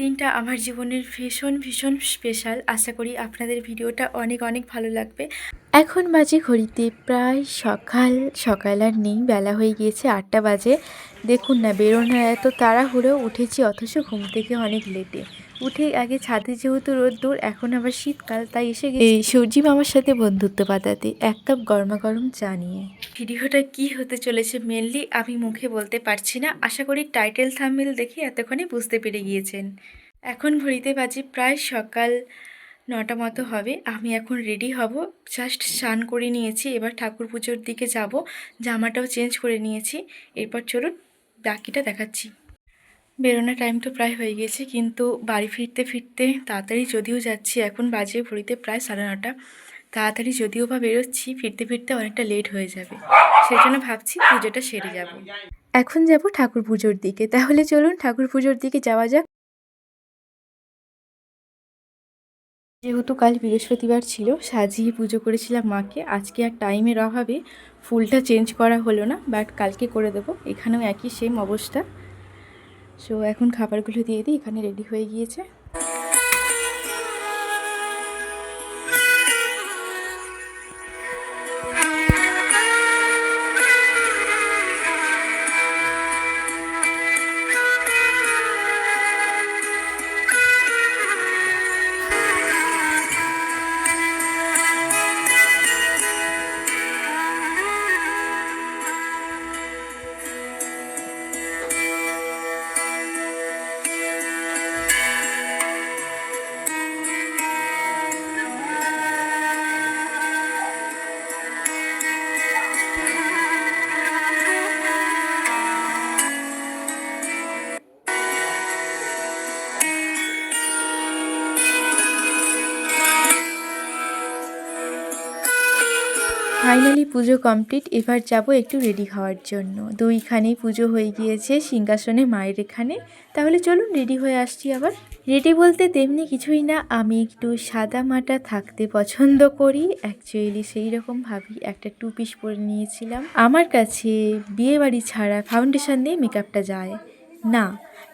দিনটা আমার জীবনের ভীষণ ভীষণ স্পেশাল আশা করি আপনাদের ভিডিওটা অনেক অনেক ভালো লাগবে। এখন বাজে ঘড়িতে প্রায় সকাল সকাল আর নেই, বেলা হয়ে গিয়েছে আটটা বাজে। দেখুন না, বেরোনোর এত তাড়াহুড়ো, উঠেছি অথচ ঘুম থেকে অনেক লেটে উঠে আগে ছাদে যেহেতু রোদ্দুর এখন আবার শীতকাল তাই এসে গেছি। এই সূর্যি মামার সাথে বন্ধুত্ব পাতাতে এক কাপ গরমা গরম চা নিয়ে। ভিডিওটা কি হতে চলেছে মেনলি আমি মুখে বলতে পারছি না। আশা করি টাইটেল থাম্বনেল দেখে এতক্ষণে বুঝতে পেরে গিয়েছেন। এখন ঘড়িতে বাজে প্রায় সকাল নটা মতো হবে। আমি এখন রেডি হব। জাস্ট স্নান করে নিয়েছি। এবার ঠাকুর পুজোর দিকে যাব। জামাটাও চেঞ্জ করে নিয়েছি। এরপর চলুন বাকিটা দেখাচ্ছি। বেরোনোর টাইম তো প্রায় হয়ে গেছে, কিন্তু বাড়ি ফিরতে ফিরতে তাড়াতাড়ি যদিও যাচ্ছি, এখন বাজে ঘড়িতে প্রায় সাড়ে নটা। তাড়াতাড়ি যদিও বা বেরোচ্ছি, ফিরতে ফিরতে অনেকটা লেট হয়ে যাবে। সেই জন্য ভাবছি পুজোটা সেরে যাব। এখন যাব ঠাকুর পুজোর দিকে। তাহলে চলুন ঠাকুর পুজোর দিকে যাওয়া যাক। যেহেতু কাল বৃহস্পতিবার ছিল, সাজিয়ে পুজো করেছিলাম মাকে। আজকে আর টাইমের অভাবে ফুলটা চেঞ্জ করা হলো না বাট কালকে করে দেবো। এখানেও একই সেম অবস্থা। সো এখন খাবারগুলো দিয়ে দিই এখানে রেডি হয়ে গিয়েছে। ফাইনালি পুজো কমপ্লিট এবার যাব একটু রেডি হওয়ার জন্য। দুইখানেই পুজো হয়ে গিয়েছে, সিংহাসনে মায়ের এখানে। তাহলে চলুন রেডি হয়ে আসছি আবার। রেডি বলতে তেমনি কিছুই না, আমি একটু সাদা মাটা থাকতে পছন্দ করি। অ্যাকচুয়ালি সেই রকম ভাবি একটা টু পিস পরে নিয়েছিলাম। আমার কাছে বিয়ে বাড়ি ছাড়া ফাউন্ডেশন দিয়ে মেকআপটা যায় না।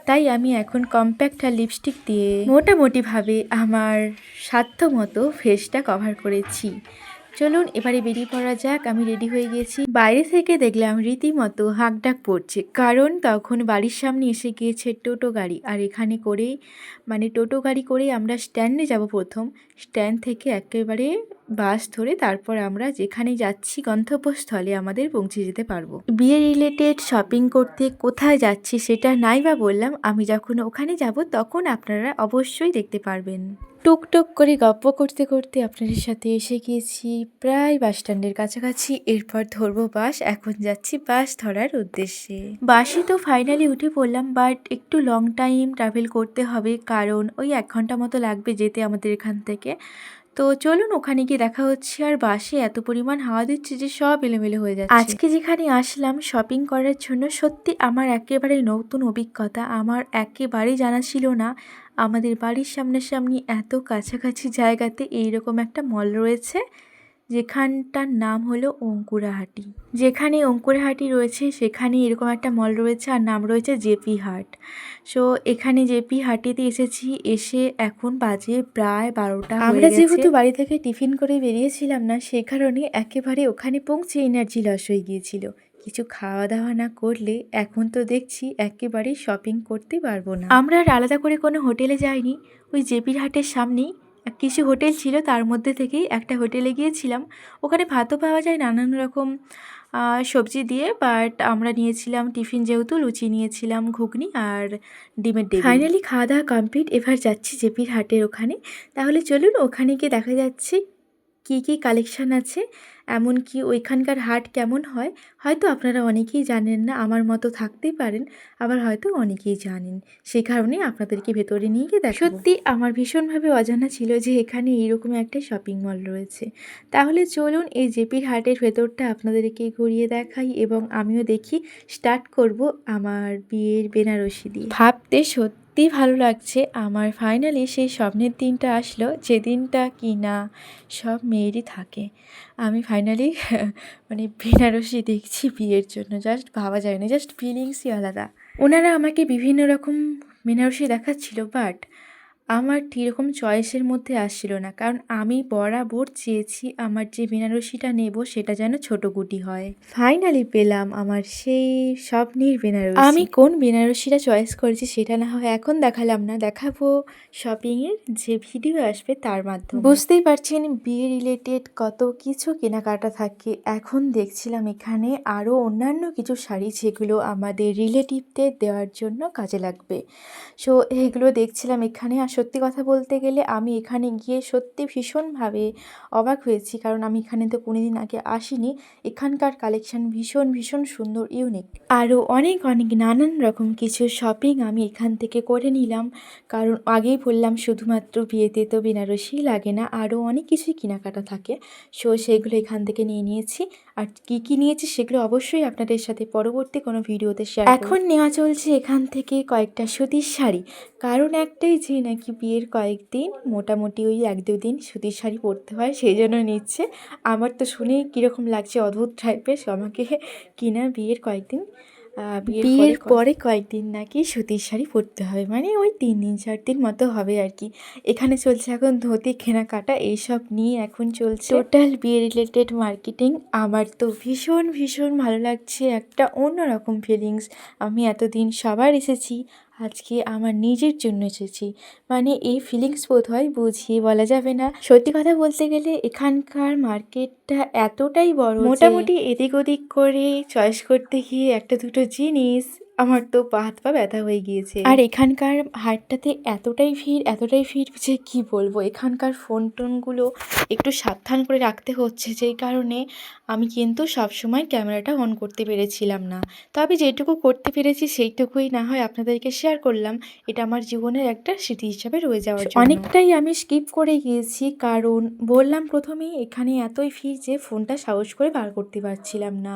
তাই আমি এখন কম্প্যাক্ট আর লিপস্টিক দিয়ে মোটামুটিভাবে আমার সাধ্য মতো ফেসটা কভার করেছি। চলুন এবারে বেরিয়ে পড়া যাক, আমি রেডি হয়ে গেছি। বাইরে থেকে দেখলাম রীতিমতো হাঁকডাক পড়ছে, কারণ তখন বাড়ির সামনে এসে গিয়েছে টোটো গাড়ি, আর এখানে করেই মানে টোটো গাড়ি করে আমরা স্ট্যান্ডে যাব প্রথম। স্ট্যান্ড থেকে একেবারে বাস ধরে তারপর আমরা যেখানে যাচ্ছি গন্তব্যস্থলে আমাদের পৌঁছে যেতে পারব। বিয়ে রিলেটেড শপিং করতে কোথায় যাচ্ছি সেটা নাই বা বললাম, আমি যখন ওখানে যাব তখন আপনারা অবশ্যই দেখতে পারবেন। টুকটুক করে গপ্প করতে করতে আপনাদের সাথে এসে গিয়েছি, প্রায় বাস স্ট্যান্ডের কাছাকাছি। এরপর ধরবো বাস, এখন যাচ্ছি বাস ধরার উদ্দেশ্যে। বাসে তো ফাইনালি উঠে পড়লাম বাট একটু লং টাইম ট্রাভেল করতে হবে, কারণ ওই এক ঘণ্টা মতো লাগবে যেতে আমাদের এখান থেকে। তো চলুন ওখানে গিয়ে দেখা হচ্ছে আর বাসে এত পরিমাণ হাওয়া দিচ্ছে যে সব এলোমেলো হয়ে যাচ্ছে। আজকে যেখানে আসলাম শপিং করার জন্য সত্যি আমার একেবারে নতুন অভিজ্ঞতা। আমার একেবারেই জানা ছিল না। আমাদের বাড়ির সামনাসামনি এত কাছাকাছি জায়গাতে এইরকম একটা মল রয়েছে। যেখানটার নাম হলো অঙ্কুরাহাটি। যেখানে অঙ্কুরাহাটি রয়েছে সেখানে এরকম একটা মল রয়েছে আর নাম রয়েছে জেপি হাট। সো এখানে জেপি হাটিতে এসেছি এসে এখন বাজে প্রায় বারোটা আমরা যেহেতু বাড়ি থেকে টিফিন করে বেরিয়েছিলাম না সে কারণে একেবারে ওখানে পৌঁছে এনার্জি লস হয়ে গিয়েছিল। কিছু খাওয়া দাওয়া না করলে এখন তো দেখছি একেবারেই শপিং করতে পারব না। আমরা আর আলাদা করে কোনো হোটেলে যাইনি ওই জেপির হাটের সামনেই কিছু হোটেল ছিল, তার মধ্যে থেকেই একটা হোটেলে গিয়েছিলাম। ওখানে ভাতও পাওয়া যায়, নানান রকম সবজি দিয়ে বাট আমরা নিয়েছিলাম টিফিন যেহেতু, লুচি নিয়েছিলাম, ঘুগনি আর ডিমের ডিম ফাইনালি খাওয়া দাওয়া কমপ্লিট এবার যাচ্ছি জেপির হাটের ওখানে। তাহলে চলুন, ওখানে গিয়ে দেখা যাচ্ছে কী কী কালেকশান আছে? এমনকি ওইখানকার হাট কেমন হয়? হয়তো আপনারা অনেকেই জানেন না আমার মতো থাকতেই পারেন আবার হয়তো অনেকেই জানেন। সেই কারণে আপনাদেরকে ভেতরে নিয়ে গিয়ে দেখ সত্যি আমার ভীষণভাবে অজানা ছিল যে এখানে এইরকম একটা শপিং মল রয়েছে। তাহলে চলুন এই জেপির হাটের ভেতরটা আপনাদেরকে ঘুরিয়ে দেখাই এবং আমিও দেখি স্টার্ট করব আমার বিয়ের বেনারসি দিয়ে। ভাবতে সত্যি ভালো লাগছে। আমার ফাইনালি সেই স্বপ্নের দিনটা আসলো, যে দিনটা কি না সব মেয়েরই থাকে। আমি ফাইনালি মানে বেনারসি দেখছি বিয়ের জন্য জাস্ট ভাবা যায় না জাস্ট ফিলিংসই আলাদা। ওনারা আমাকে বিভিন্ন রকম বেনারসি দেখাচ্ছিল বাট আমার এরকম চয়েসের মধ্যে আসছিল না। কারণ আমি বরাবর চেয়েছি আমার যে বেনারসিটা নেব সেটা যেন ছোট গুটি হয়। ফাইনালি পেলাম আমার সেই স্বপ্নের বেনারসি। আমি কোন বেনারসিটা চয়েস করেছি সেটা না হয় এখন দেখালাম না, দেখাবো শপিংয়ের যে ভিডিও আসবে তার মাধ্যমে। বুঝতেই পারছেন, বিয়ে রিলেটেড কত কিছু কেনাকাটা থাকে। এখন দেখছিলাম এখানে আরও অন্যান্য কিছু শাড়ি যেগুলো আমাদের রিলেটিভদের দেওয়ার জন্য কাজে লাগবে। সো এগুলো দেখছিলাম এখানে সত্যি কথা বলতে গেলে আমি এখানে গিয়ে সত্যি ভীষণভাবে অবাক হয়েছি। কারণ আমি এখানে তো কোনোদিন আগে আসিনি। এখানকার কালেকশন ভীষণ ভীষণ সুন্দর, ইউনিক। আরও অনেক অনেক নানান রকম কিছু শপিং আমি এখান থেকে করে নিলাম। কারণ আগেই বললাম, শুধুমাত্র বিয়েতে তো বেনারসি লাগে না, আরও অনেক কিছুই কেনাকাটা থাকে। সো সেগুলো এখান থেকে নিয়ে নিয়েছি। আর কী কী নিয়েছি সেগুলো অবশ্যই আপনাদের সাথে পরবর্তী কোনো ভিডিওতে শেয়ার এখন নেওয়া চলছে এখান থেকে কয়েকটা সুতির শাড়ি। কারণ একটাই যে নাকি বিয়ের কয়েকদিন, মোটামুটি ওই এক দু দিন সুতির শাড়ি পরতে হয়, সেই জন্য নিচ্ছে। আমার তো শুনেই কীরকম লাগছে, অদ্ভুত টাইপের আমাকে কিনা বিয়ের কয়েকদিন বিয়ের পরে কয়েকদিন নাকি সুতির শাড়ি পরতে হবে। মানে ওই তিন দিন চার দিন মতো হবে আর কি। এখানে চলছে এখন ধুতি কেনাকাটা এইসব নিয়ে এখন চলছে। টোটাল বিয়ে রিলেটেড মার্কেটিং আমার তো ভীষণ ভীষণ ভালো লাগছে। একটা অন্যরকম ফিলিংস আমি এতদিন সবার এসেছি। আজকে আমার নিজের জন্য এসেছি। মানে এই ফিলিংস বোধ হয় বুঝিয়ে বলা যাবে না। সত্যি কথা বলতে গেলে এখানকার মার্কেটটা এতটাই বড় মোটামুটি এদিক ওদিক করে চয়েস করতে গিয়ে একটা দুটো জিনিস আমার তো পা হাত পা ব্যথা হয়ে গিয়েছে। আর এখানকার হাটটাতে এতটাই ভিড় এতটাই ভিড় যে কি বলব? এখানকার ফোন টোনগুলো একটু সাবধান করে রাখতে হচ্ছে যেই কারণে আমি কিন্তু সবসময় ক্যামেরাটা অন করতে পেরেছিলাম না। তবে যেটুকু করতে পেরেছি সেইটুকুই না হয় আপনাদেরকে শেয়ার করলাম। এটা আমার জীবনের একটা স্মৃতি হিসাবে রয়ে যাওয়ার জন্য। অনেকটাই আমি স্কিপ করে গিয়েছি কারণ বললাম প্রথমেই এখানে এতই ভিড় যে ফোনটা সাহস করে বার করতে পারছিলাম না।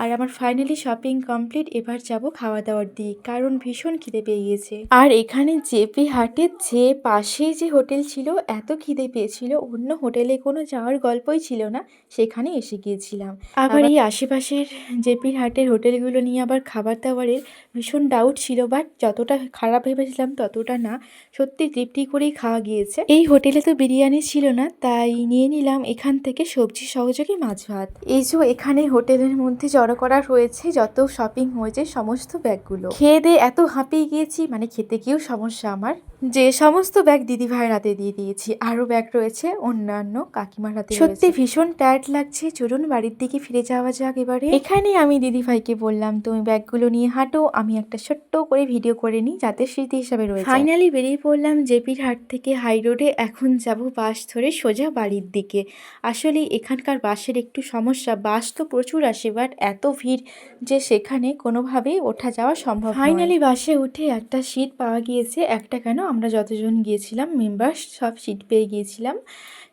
আর আমার ফাইনালি শপিং কমপ্লিট এবার যাব খাওয়া দাওয়ার দিক কারণ ভীষণ খিদে পেয়ে গিয়েছে। আর এখানে জেপি হাটের যে পাশে যে হোটেল ছিল এত খিদে পেয়েছিল অন্য হোটেলে কোনো যাওয়ার গল্পই ছিল না সেখানে এসে গিয়েছিলাম। আবার এই আশেপাশের জেপির হাটের হোটেলগুলো নিয়ে আবার খাবার দাবারের ভীষণ ডাউট ছিল বাট যতটা খারাপ ভেবেছিলাম ততটা না সত্যি তৃপ্তি করেই খাওয়া গিয়েছে। এই হোটেলে তো বিরিয়ানি ছিল না তাই নিয়ে নিলাম এখান থেকে সবজি সহযোগে মাছ ভাত। এই যে এখানে হোটেলের মধ্যে জড়ো করা রয়েছে যত শপিং হয়েছে সমস্ত ব্যাগগুলো। খেয়ে দিয়ে এত হাঁপিয়ে গিয়েছি মানে খেতে গিয়েও সমস্যা আমার। যে সমস্ত ব্যাগ দিদি ভাইয়ের হাতে দিয়ে দিয়েছি আরও ব্যাগ রয়েছে অন্যান্য কাকিমার হাতে সত্যি ভীষণ টায়ার্ড লাগছে। চলুন বাড়ির দিকে ফিরে যাওয়া যাক এবারে। এখানে আমি দিদি ভাইকে বললাম তুমি ব্যাগগুলো নিয়ে হাঁটো আমি একটা ছোট্ট করে ভিডিও করে নিই যাতে স্মৃতি হিসাবে রয়েছে। ফাইনালি বেরিয়ে পড়লাম জেপির হাট থেকে হাই রোডে এখন যাব বাস ধরে সোজা বাড়ির দিকে। আসলে এখানকার বাসের একটু সমস্যা বাস তো প্রচুর আসে বাট এত ভিড় যে সেখানে কোনোভাবেই ওঠা যাওয়া সম্ভব ফাইনালি বাসে উঠে একটা সিট পাওয়া গিয়েছে একটা কেন আমরা যতজন গিয়েছিলাম মেম্বার্স সব সিট পেয়ে গিয়েছিলাম।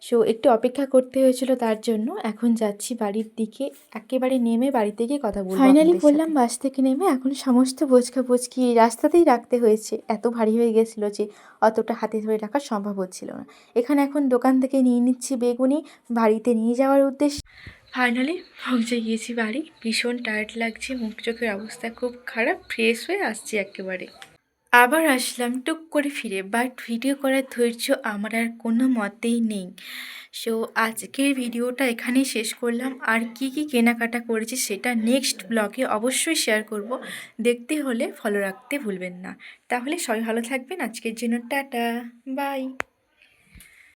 সো একটু অপেক্ষা করতে হয়েছিল তার জন্য। এখন যাচ্ছি বাড়ির দিকে। একেবারে নেমে বাড়িতে গিয়ে কথা বলব ফাইনালি বললাম বাস থেকে নেমে এখন সমস্ত বোঝকা বোঝকি রাস্তাতেই রাখতে হয়েছে। এত ভারী হয়ে গেছিল যে অতটা হাতে ধরে রাখা সম্ভব হচ্ছিল না। এখানে এখন দোকান থেকে নিয়ে নিচ্ছি বেগুনি বাড়িতে নিয়ে যাওয়ার উদ্দেশ্যে। ফাইনালি পৌঁছে গিয়েছি বাড়ি। ভীষণ টায়ার্ড লাগছে মুখ চোখের অবস্থা খুব খারাপ ফ্রেশ হয়ে আসছি একেবারে। আবার আসলাম, টুক করে ফিরে। বাট ভিডিও করার ধৈর্য আমার আর কোনো মতেই নেই। সো, আজকের ভিডিওটা এখানেই শেষ করলাম। আর কি কি কেনাকাটা করেছি সেটা নেক্সট ব্লগে অবশ্যই শেয়ার করব। দেখতে হলে ফলো রাখতে ভুলবেন না। তাহলে সবাই ভালো থাকবেন। আজকের জন্য টাটা। বাই।